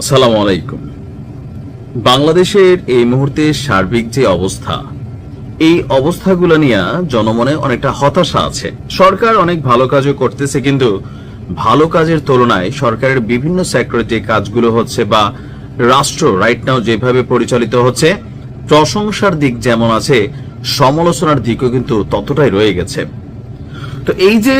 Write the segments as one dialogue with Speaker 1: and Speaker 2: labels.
Speaker 1: আসসালামু আলাইকুম। বাংলাদেশের এই মুহূর্তে সার্বিক যে অবস্থা, এই অবস্থাগুলো নিয়ে জনমনে অনেকটা হতাশা আছে। সরকার অনেক ভালো কাজও করতেছে, কিন্তু ভালো কাজের তুলনায় সরকারের বিভিন্ন সেক্টরে যে কাজগুলো হচ্ছে বা রাষ্ট্র রাইট নাও যেভাবে পরিচালিত হচ্ছে, প্রশংসার দিক যেমন আছে, সমালোচনার দিকও কিন্তু ততটাই রয়ে গেছে। তো এই যে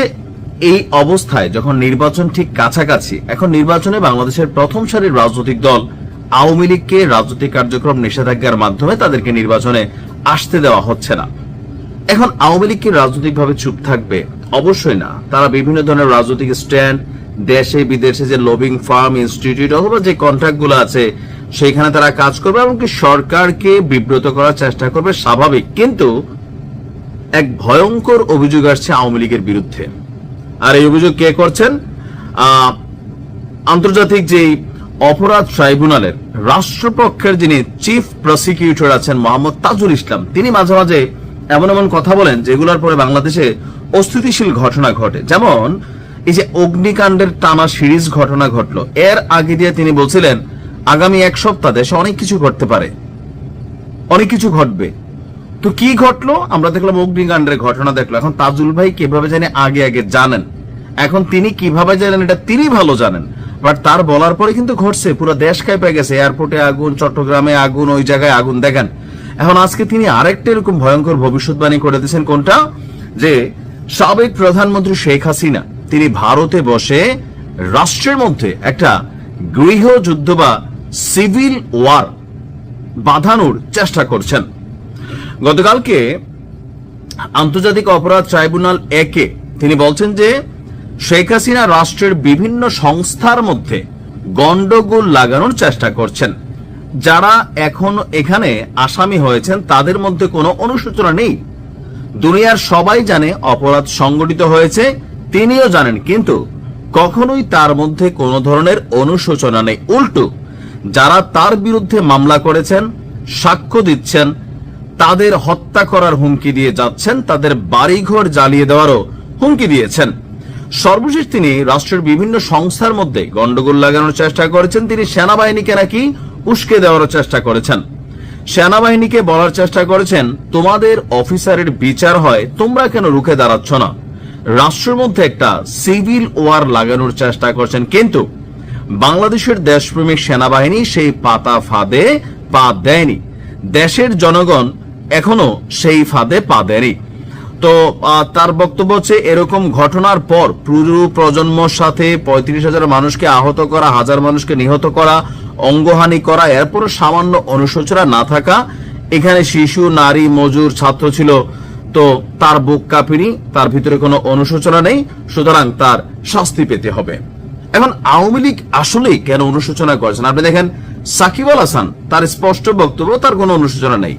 Speaker 1: এই অবস্থায় যখন নির্বাচন ঠিক কাছাকাছি, এখন নির্বাচনে বাংলাদেশের প্রথম সারির রাজনৈতিক দল আওয়ামী লীগকে রাজনৈতিক কার্যক্রম নিষেধাজ্ঞার মাধ্যমে তাদেরকে নির্বাচনে আসতে দেওয়া হচ্ছে না। এখন আওয়ামী লীগ কি রাজনৈতিকভাবে চুপ থাকবে? অবশ্যই না। তারা বিভিন্ন ধরনের রাজনৈতিক স্ট্যান্ড, দেশে, বিদেশে যে লবিং ফার্ম, ইনস্টিটিউট অথবা যে কন্ট্রাক্টগুলো আছে সেখানে তারা কাজ করবে এমনকি সরকারকে বিব্রত করার চেষ্টা করবে স্বাভাবিক। কিন্তু এক ভয়ঙ্কর অভিযোগ আসছে আওয়ামী লীগের বিরুদ্ধে। আর এই অভিযোগ কে করছেন? আন্তর্জাতিক যে অপরাধ ট্রাইব্যুনালের রাষ্ট্রপক্ষের যিনি চিফ প্রসিকিউটর আছেন মোহাম্মদ তাজুল ইসলাম, তিনি মাঝে মাঝে এমন এমন কথা বলেন যেগুলোর পরে বাংলাদেশে অস্থিতিশীল ঘটনা ঘটে। যেমন, এই যে অগ্নিকাণ্ডের টানা সিরিজ ঘটনা ঘটলো, এর আগে দিয়ে তিনি বলছিলেন, আগামী এক সপ্তাহ দেশে অনেক কিছু ঘটতে পারে। অনেক কিছু ঘটবে। তো কি ঘটলো? আমরা দেখলাম অগ্নিকাণ্ডের ঘটনা দেখল। এখন তাজুল ভাই কীভাবে জানে আগে আগে জানেন। এখন তিনি কীভাবে জানেন এটা তিনি ভালো জানেন? বাট তার বলার পরে কিন্তু ঘটছে, পুরো দেশ কাঁপে গেছে, এয়ারপোর্টে আগুন, চট্টগ্রামে আগুন, ওই জায়গায় আগুন, দেখেন। এখন আজকে তিনি আরেকটা এরকম ভয়ঙ্কর ভবিষ্যৎবাণী করে দিয়েছেন, কোনটা? যে সাবেক প্রধানমন্ত্রী শেখ হাসিনা, তিনি ভারতে বসে রাষ্ট্রের মধ্যে একটা গৃহযুদ্ধ বা সিভিল ওয়ার বাঁধানোর চেষ্টা করছেন। গতকালকে আন্তর্জাতিক অপরাধ ট্রাইব্যুনাল একে তিনি বলছেন যে শেখ হাসিনা রাষ্ট্রের বিভিন্ন সংস্থার মধ্যে গন্ডগোল লাগানোর চেষ্টা করছেন। যারা এখন এখানে আসামি হয়েছেন, তাদের মধ্যে কোনো অনুশোচনা নেই। দুনিয়ার সবাই জানে অপরাধ সংগঠিত হয়েছে, তিনিও জানেন, কিন্তু কখনোই তার মধ্যে কোনো ধরনের অনুশোচনা নেই। উল্টো, যারা তার বিরুদ্ধে মামলা করেছেন, সাক্ষ্য দিচ্ছেন, তাদের হত্যা করার হুমকি দিয়ে যাচ্ছেন, তাদের বাড়িঘর জ্বালিয়ে দেওয়ারও হুমকি দিয়েছেন। সর্বশেষ তিনি রাষ্ট্রের বিভিন্ন সংস্থার মধ্যে গন্ডগোল লাগানোর চেষ্টা করেছেন। তিনি সেনাবাহিনীকে নাকি উস্কে দেওয়ার চেষ্টা করেছেন। সেনাবাহিনীকে বলার চেষ্টা করেছেন, তোমাদের অফিসারের বিচার হয়, তোমরা কেন রুখে দাঁড়াচ্ছ না? রাষ্ট্রের মধ্যে একটা সিভিল ওয়ার লাগানোর চেষ্টা করছেন, কিন্তু বাংলাদেশের দেশপ্রেমিক সেনাবাহিনী সেই পাতা ফাঁদে পা দেয়নি। দেশের জনগণ এখনও সেই ফাঁদে পা দেয়নি। তো তার বক্তব্য হচ্ছে, এরকম ঘটনার পর পুরো প্রজন্মর সাথে পঁয়ত্রিশ হাজার মানুষকে আহত করা, হাজার মানুষকে নিহত করা, অঙ্গহানি করা এরপরও সামান্য অনুশোচনা না থাকা, এখানে শিশু, নারী, মজুর, ছাত্র ছিল, তো তার বুক কাঁপিনি, তার ভিতরে কোনো অনুশোচনা নেই, সুতরাং তার শাস্তি পেতে হবে। এখন আওয়ামী লীগ আসলেই কেন অনুশোচনা করেছেন আপনি দেখেন, সাকিব আল হাসান, তার স্পষ্ট বক্তব্য, তার কোনো অনুশোচনা নেই।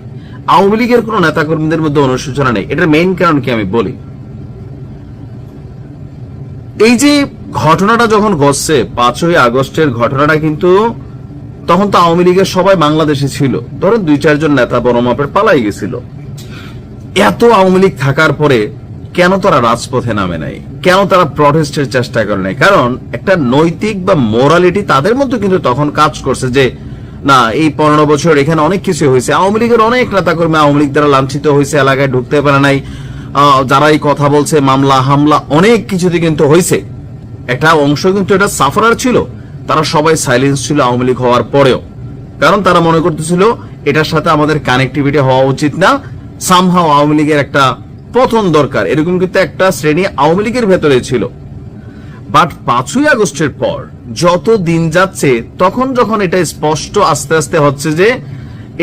Speaker 1: আওয়ামী লীগের কোনো নেতাকর্মীদের মধ্যে অনুশোচনা নেই। এটার মেইন কারণ কি আমি বলি? এই যে ঘটনাটা যখন ঘটছে, পাঁচই আগস্টের ঘটনাটা কিন্তু তখন তো আওয়ামী লীগের সবাই বাংলাদেশে ছিল। ধরেন দুই, চারজন নেতা বড় মাপের পালাই গেছিল। এত আওয়ামী লীগ থাকার পরে কেন তারা রাজপথে নামে নাই? কেন তারা প্রটেস্টের চেষ্টা করে নাই? কারণ একটা নৈতিক বা মোরালিটি তাদের মধ্যে কিন্তু তখন কাজ করছে যে না, এই পনেরো বছর এখানে অনেক কিছু হয়েছে। আওয়ামী লীগের অনেক নেতাকর্মী আওয়ামী লীগ দ্বারা লাঞ্ছিত হয়েছে, এলাকায় ঢুকতে পারে নাই। যারা এই কথা বলছে, মামলা, হামলা, অনেক কিছুতে কিন্তু হয়েছে। একটা অংশ কিন্তু এটা সাফারার ছিল, তারা সবাই সাইলেন্স ছিল আওয়ামী লীগ হওয়ার পরেও। কারণ তারা মনে করতেছিল, এটার সাথে আমাদের কানেক্টিভিটি হওয়া উচিত না। সামহাও আওয়ামী লীগের একটা পতন দরকার। এরকম কিন্তু একটা শ্রেণি আওয়ামী লীগের ভেতরে ছিল। বাট পাঁচই আগস্টের পর যত দিন যাচ্ছে, তখন যখন এটা স্পষ্ট আস্তে আস্তে হচ্ছে যে,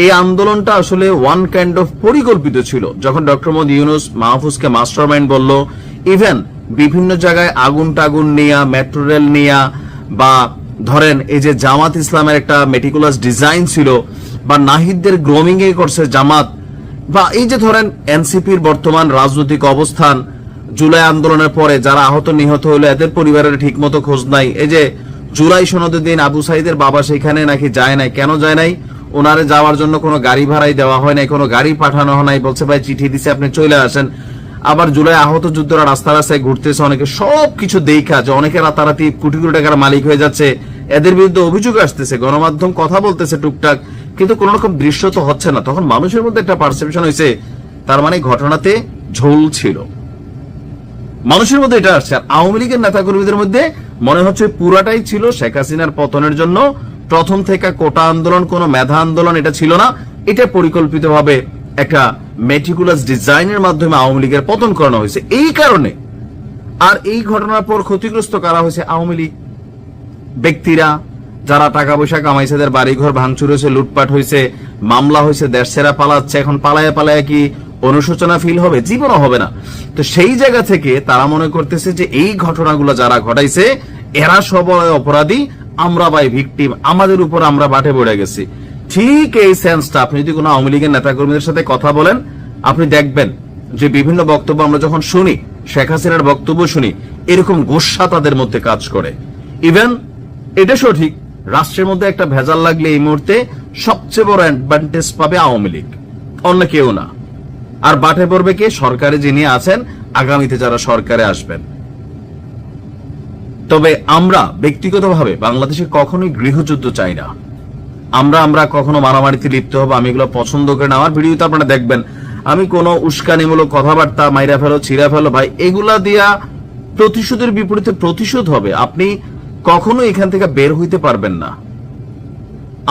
Speaker 1: এই আন্দোলনটা আসলে ওয়ান কাইন্ড অফ পরিকল্পিত ছিল। যখন ডক্টর মোহাম্মদ ইউনুস মাহফুজকে মাস্টার মাইন্ড বলল ইভেন বিভিন্ন জায়গায় আগুন টাগুন নেয়া মেট্রো রেল নেয়া, বা ধরেন এই যে জামাত ইসলামের একটা মেটিকুলাস ডিজাইন ছিল, বা নাহিদদের গ্রোমিং এ করছে জামাত, বা এই যে ধরেন এনসিপির বর্তমান রাজনৈতিক অবস্থান জুলাই আন্দোলনের পরে যারা আহত নিহত হলো, এদের পরিবারের ঠিক মতো খোঁজ নাই। এই যে জুলাই সনদের দিন আবু সাইদের বাবা সেখানে নাকি যায় নাই, কেন যায় নাই? ওনারে যাওয়ার জন্য কোনো গাড়ি ভাড়াই দেওয়া হয় নাই, কোনো গাড়ি পাঠানো হয় নাই, বলছে, ভাই, চিঠি দিছে, আপনি চলে আসেন। আবার জুলাই আহত যুদ্ধরা রাস্তা রাস্তায় ঘুরতেছে, অনেকে সব কিছু দেখা যে অনেকে রাতারাতি কোটি কোটি টাকার মালিক হয়ে যাচ্ছে। এদের বিরুদ্ধে অভিযোগ আসতেছে, গণমাধ্যম কথা বলতেছে টুকটাক, কিন্তু কোন রকম দৃশ্য তো হচ্ছে না। তখন মানুষের মধ্যে একটা পারসেপশন হয়েছে তার মানে ঘটনাতে ঝোল ছিল। মানুষের মধ্যে এটা আসছে। আর আওয়ামী লীগের নেতাকর্মীদের মধ্যে মনে হচ্ছে পুরাটাই ছিল শেখ হাসিনার পতনের জন্য। প্রথম থেকে কোটা আন্দোলন, কোন মেধা আন্দোলন, এটা ছিল না। এটা পরিকল্পিতভাবে একটা মেটিকুলাস ডিজাইনের মাধ্যমে আওয়ামী লীগের পতন করানো হয়েছে। এই কারণে আর এই ঘটনার পর ক্ষতিগ্রস্ত করা হয়েছে? আওয়ামী লীগ ব্যক্তিরা যারা টাকা পয়সা কামাইছে তাদের বাড়িঘর ভাঙচুর হয়েছে, লুটপাট হয়েছে, মামলা হয়েছে, দেশ ছেড়া পালাচ্ছে, এখন পালায় পালায় কি অনুশোচনা ফিল হবে, জীবনও হবে না। তো সেই জায়গা থেকে তারা মনে করতেছে যে এই ঘটনাগুলো যারা ঘটাইছে, এরা সবাই অপরাধী, আমরা বাই ভিকটিম আমাদের উপর আমরা বাটে পড়ে গেছি। ঠিক এই সেন্সটা আপনি যদি কোনো আওয়ামী লীগের নেতাকর্মীদের সাথে কথা বলেন, আপনি দেখবেন যে বিভিন্ন বক্তব্য আমরা যখন শুনি, শেখ হাসিনার বক্তব্য শুনি, এরকম গোসা তাদের মধ্যে কাজ করে। ইভেন এটা সঠিক, রাষ্ট্রের মধ্যে একটা ভেজাল লাগলে এই মুহূর্তে সবচেয়ে বড় অ্যাডভান্টেজ পাবে আওয়ামী লীগ, অন্য কেউ না। আর বাটে পড়বে কে? সরকারে যিনি আছেন, আগামীতে যারা সরকারে আসবেন। তবে আমরা ব্যক্তিগতভাবে বাংলাদেশে কখনোই গৃহযুদ্ধ চাই না। আমরা আমরা কখনো মারামারিতে লিপ্ত হব, আমি এগুলো পছন্দ করি না। আমার ভিডিওতে আপনারা দেখবেন, আমি কোনো উস্কানিমূলক কথাবার্তা মাইরা ফেলো, ছিঁড়া ফেলো, ভাই, এগুলা দিয়া প্রতিশোধের বিপরীতে প্রতিশোধ হবে। আপনি কখনো এখান থেকে বের হইতে পারবেন না।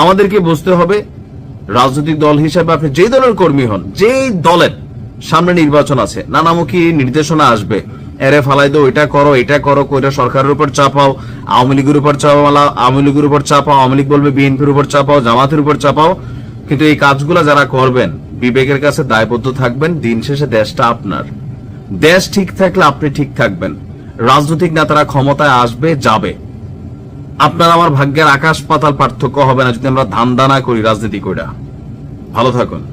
Speaker 1: আমাদেরকে বুঝতে হবে, রাজনৈতিক দল হিসাবে আপনি যে দলের কর্মী হন, যেই দলের সামনে নির্বাচন আছে। নানামুখী নির্দেশনা আসবে। এরে ফালাই দো এটা করো এটা করো, কইরা সরকারের উপর চাপাও। আওয়ামী লীগের উপর চাপাও আওয়ামী লীগের উপর চাপাও, আওয়ামী লীগ বলবে বিএনপির উপর চাপাও, জামাতের উপর চাপাও। কিন্তু এই কাজগুলো যারা করবেন, বিবেকের কাছে দায়বদ্ধ থাকবেন, দিন শেষে দেশটা আপনার। দেশ ঠিক থাকলে আপনি ঠিক থাকবেন। রাজনৈতিক নেতারা ক্ষমতায় আসবে, যাবে। আপনার আমার ভাগ্যের আকাশ পাতাল পার্থক্য হবে না যদি আমরা ধান দানা করি রাজনীতি কইরা। ভালো থাকুন।